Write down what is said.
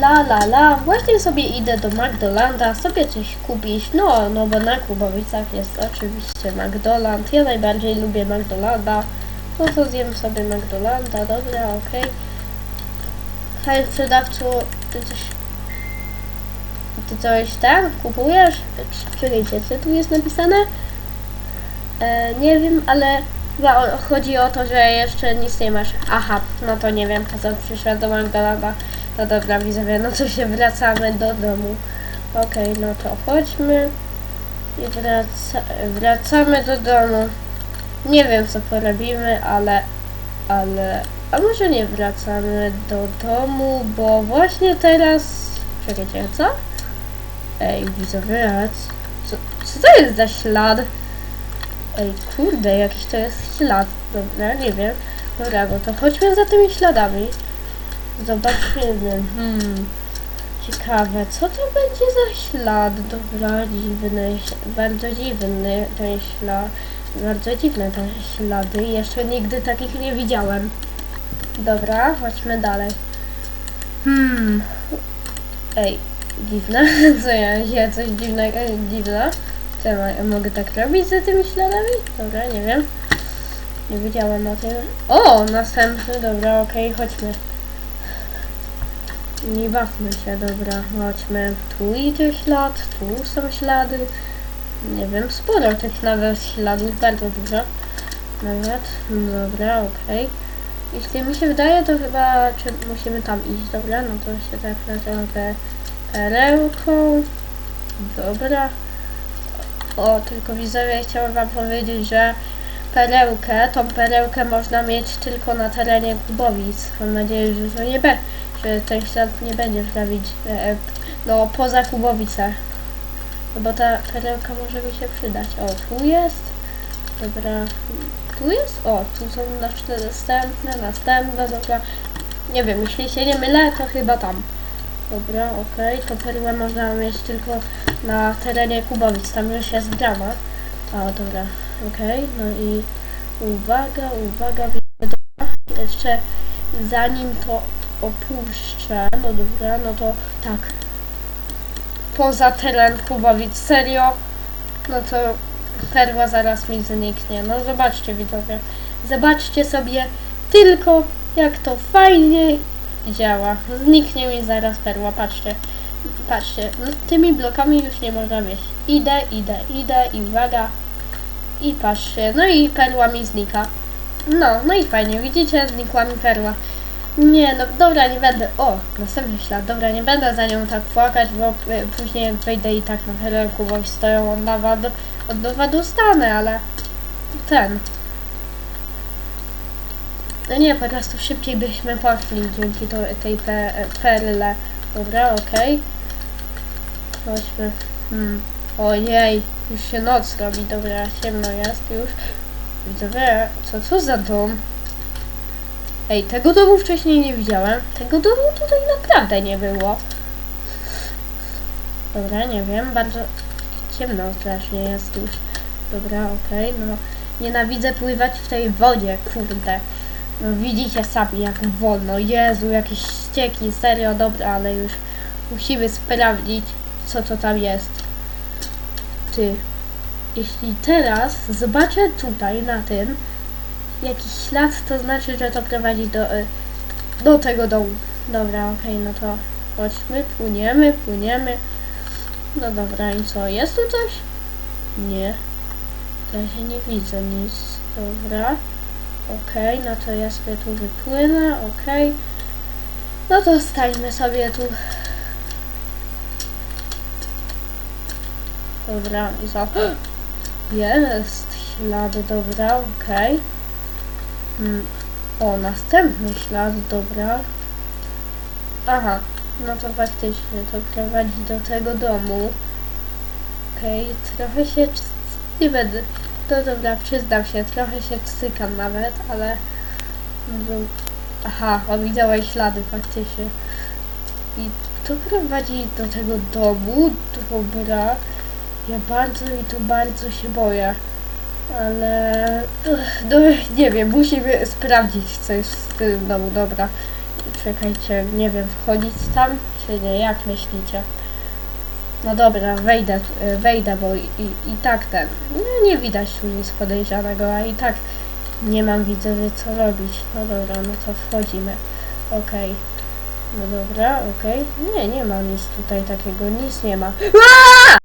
La la la, właśnie sobie idę do McDonalda, sobie coś kupić, no, no bo na Kubowicach jest oczywiście McDonald, ja najbardziej lubię McDonalda, no to zjem sobie McDonalda, dobra, okej. Hej sprzedawcu, ty coś... Ty coś tam kupujesz? Czekajcie, co tu jest napisane? E, nie wiem, ale chyba chodzi o to, że jeszcze nic nie masz. Aha, no to nie wiem, po co przyszła do McDonalda. No dobra, widzowie, no to się wracamy do domu. Okej, no to chodźmy i wraca, wracamy do domu. Nie wiem, co porobimy, ale, ale, a może nie wracamy do domu, bo właśnie teraz, czekajcie, co? Ej, widzowie, co, co to jest za ślad? Ej, kurde, jakiś to jest ślad. Dobra, nie wiem. Dobra, no to chodźmy za tymi śladami. Zobaczymy. Hmm. Ciekawe, co to będzie za ślad? Dobra, dziwny, bardzo dziwny ten ślad. Bardzo dziwne te ślady. Jeszcze nigdy takich nie widziałem. Dobra, chodźmy dalej. Hmm. Ej, dziwne. Co ja, ja coś dziwnego, dziwne. Co ja mogę tak robić za tymi śladami? Dobra, nie wiem. Nie wiedziałem o tym. O, następny, dobra, okej, chodźmy. Nie bawmy się, dobra, chodźmy. Tu idzie ślad, tu są ślady. Nie wiem, sporo tych nawet śladów, bardzo dużo. Nawet, dobra, okej. Jeśli mi się wydaje, to chyba czy musimy tam iść, dobra? No to się tak na trochę perełką. Dobra. O, tylko widzowie, chciałam wam powiedzieć, że perełkę, tą perełkę można mieć tylko na terenie Kubowic. Mam nadzieję, że to nie że ten ślad nie będzie trawić, e, no poza Kubowice. No bo ta perełka może mi się przydać. O, tu jest. Dobra, tu jest? O, tu są następne, następne, dobra. Nie wiem, jeśli się nie mylę, to chyba tam. Dobra, okej, to perłę można mieć tylko na terenie Kubowic, tam już jest brama. A, dobra, okej, no i uwaga, uwaga, dobra, jeszcze zanim to opuszczę, no dobra, no to tak, poza teren Kubowic, serio, no to perła zaraz mi zniknie, no zobaczcie widzowie, zobaczcie sobie tylko jak to fajnie działa, zniknie mi zaraz perła, patrzcie, patrzcie, no tymi blokami już nie można wejść, idę, idę, idę i uwaga, i patrzcie, no i perła mi znika. No, no i fajnie, widzicie, znikła mi perła. Nie, no dobra, nie będę. O, następny ślad, dobra, nie będę za nią tak płakać, bo y, później wejdę i tak na perełku, bo stoją od nowa, do, od nowa dostanę, ale ten. No nie, po prostu szybciej byśmy poszli dzięki to, tej pe, perle. Dobra, okej. Chodźmy. Hmm. Ojej, już się noc robi, dobra, ciemno jest już. Widzowie, co to za dom? Ej, tego domu wcześniej nie widziałem. Tego domu tutaj naprawdę nie było. Dobra, nie wiem, bardzo ciemno strasznie jest już. Dobra, okej, no nienawidzę pływać w tej wodzie, kurde. No widzicie sami jak wolno. Jezu, jakieś ścieki, serio, dobra, ale już musimy sprawdzić, co to tam jest. Ty, jeśli teraz zobaczę tutaj na tym jakiś ślad, to znaczy, że to prowadzi do, y, do tego domu. Dobra, okej, no to chodźmy, płyniemy, płyniemy. No dobra, i co, jest tu coś? Nie. To się nie widzę nic. Dobra. Okej, no to ja sobie tu wypłynę, okej. No to stańmy sobie tu. Dobra, i co? Jest ślad, dobra, okej. Hmm. O, następny ślad, dobra. Aha, no to faktycznie to prowadzi do tego domu. Okej, trochę się... nie będę... To dobra, przyznam się, trochę się cykam nawet, ale... no, Aha, o, widziałeś ślady faktycznie. I to prowadzi do tego domu, dobra. Ja bardzo i tu bardzo się boję. Ale no, nie wiem, musimy sprawdzić co jest w tym domu, dobra. czekajcie, nie wiem, wchodzić tam, czy nie, jak myślicie? No dobra, wejdę, y, wejdę, bo i, i, tak ten, no nie widać tu nic podejrzanego, a i tak nie mam widzowie co robić. No dobra, no to wchodzimy. Okej. No dobra, okej. Nie, nie ma nic tutaj takiego, nic nie ma.